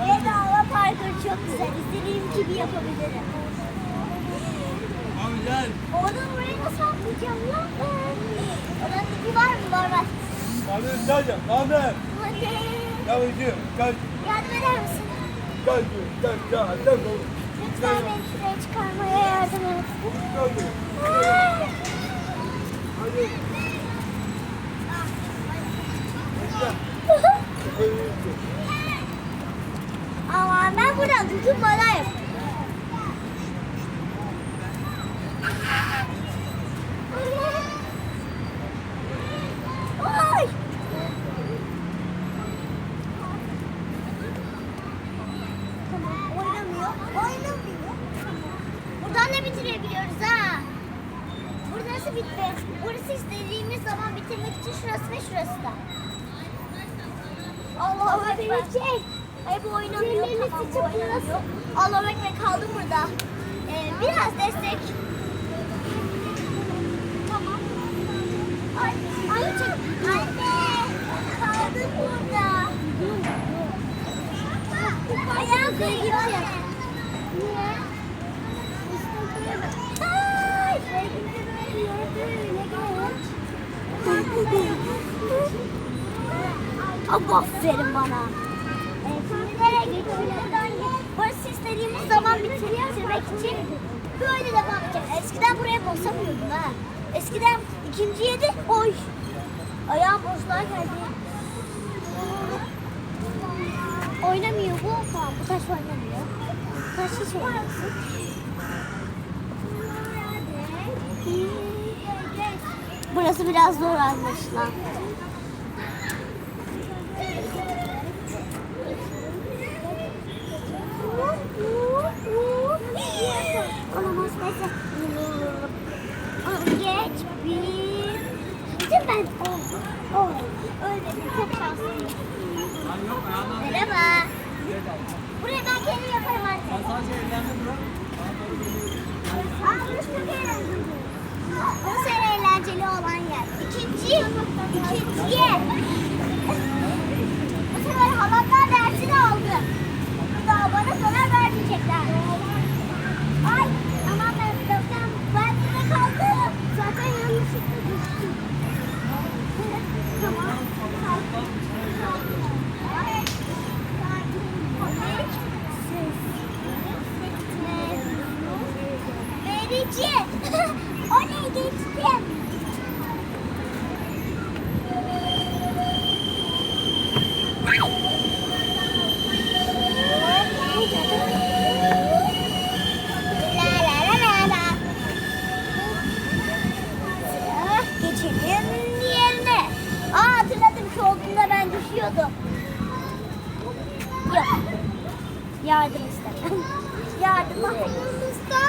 Bedava parkur çok güzel. İstediğim gibi yapabilirim. Abi gel. Oradan buraya nasıl atlayacağım lan ben? Oradan var mı? Var var. Abi gel gel. Gel bakayım. Gel. Yardım eder misin? Gel gel gel gel. Lütfen beni şuraya çıkarmaya yardım et. Hadi. Hadi. Ama ben! Tamam, oynamıyor. Oynamıyor. Buradan da bitirebiliyoruz ha. Burası bitti. Burası istediğimiz zaman bitirmek için şurası ve şurası da. Allahu Ekber. Ay bu oynamıyor. Tamam bu oynamıyor. Allahu Ekber kaldım burada. Ee, biraz destek. Tamam. Ay, ay çok. Anne. Kaldım burada. Ayağım kayıyor. Niye? Ay. Abi aferin bana. Ee, şimdi nereye geçiyoruz? Burası istediğimiz zaman bitirmek için böyle devam. Eskiden buraya basamıyordum ha. Eskiden ikinci yedi. Oy. Ayağım bozluğa geldi. Oynamıyor bu. Tamam bu taş oynamıyor. Taş hiç oynamıyor. Burası biraz zor anlaşılan. Şimdi ben. Oh, oh. Öyle bir çok şanslıyım. Merhaba. Buraya ben kendim yaparım anne. Sen sadece evlendin mi? Aa, burası çok eğlenceli. Bu olan yer. İkinci, ikinciye. Bu sefer halamlar dersini aldı. Bir daha bana zarar vermeyecekler. Yardım istemem. Yardım Usta.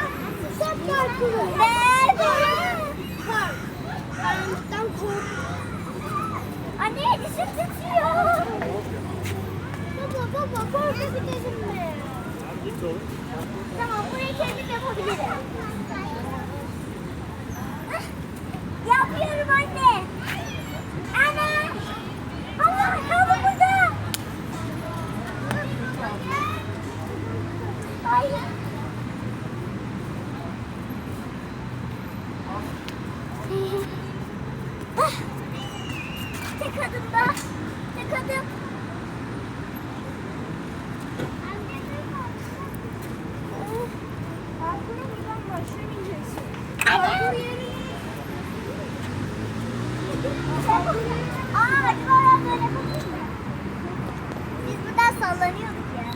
Sen parkuru. Ben Park. Karanlıktan kork. Anne dişim titriyor. Baba baba korkabilirim mi? Tamam burayı kendim yapabilirim. Yapıyorum anne. Aa, acaba ben böyle miyim? Biz buradan sallanıyorduk ya.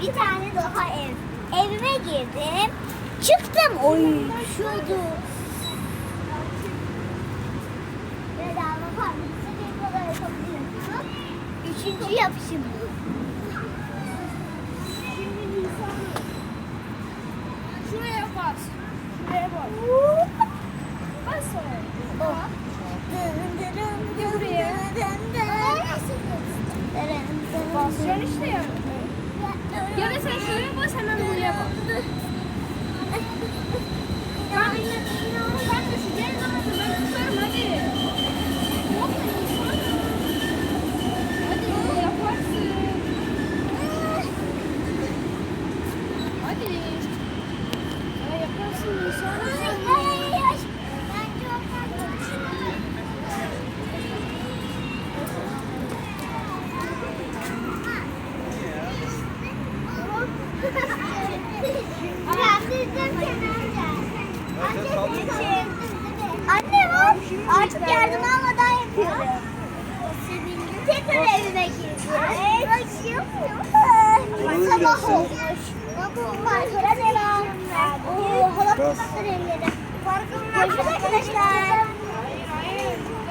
Bir tane daha ev. Evime girdim. Çıktım. Oy. Bedava kadar yapabilirim. Üçüncü yapışım bu. Şimdi Nisan. Şuraya bas. Şuraya bas. Bas oraya. Oh. Dın dırın dın Buraya. dın dın. Dırın dın Basacaksın dın. işte ya. Ya da sen buraya bas. Ben ben düşeceğim zaman ben. Anne bak. Artık yardım almadan yapıyorum. Tekrar evime gireceğim. Evet. Başım. Sabah olmuş. Parkura devam. Oo, halat kulaklar elleri. Parkura arkadaşlar.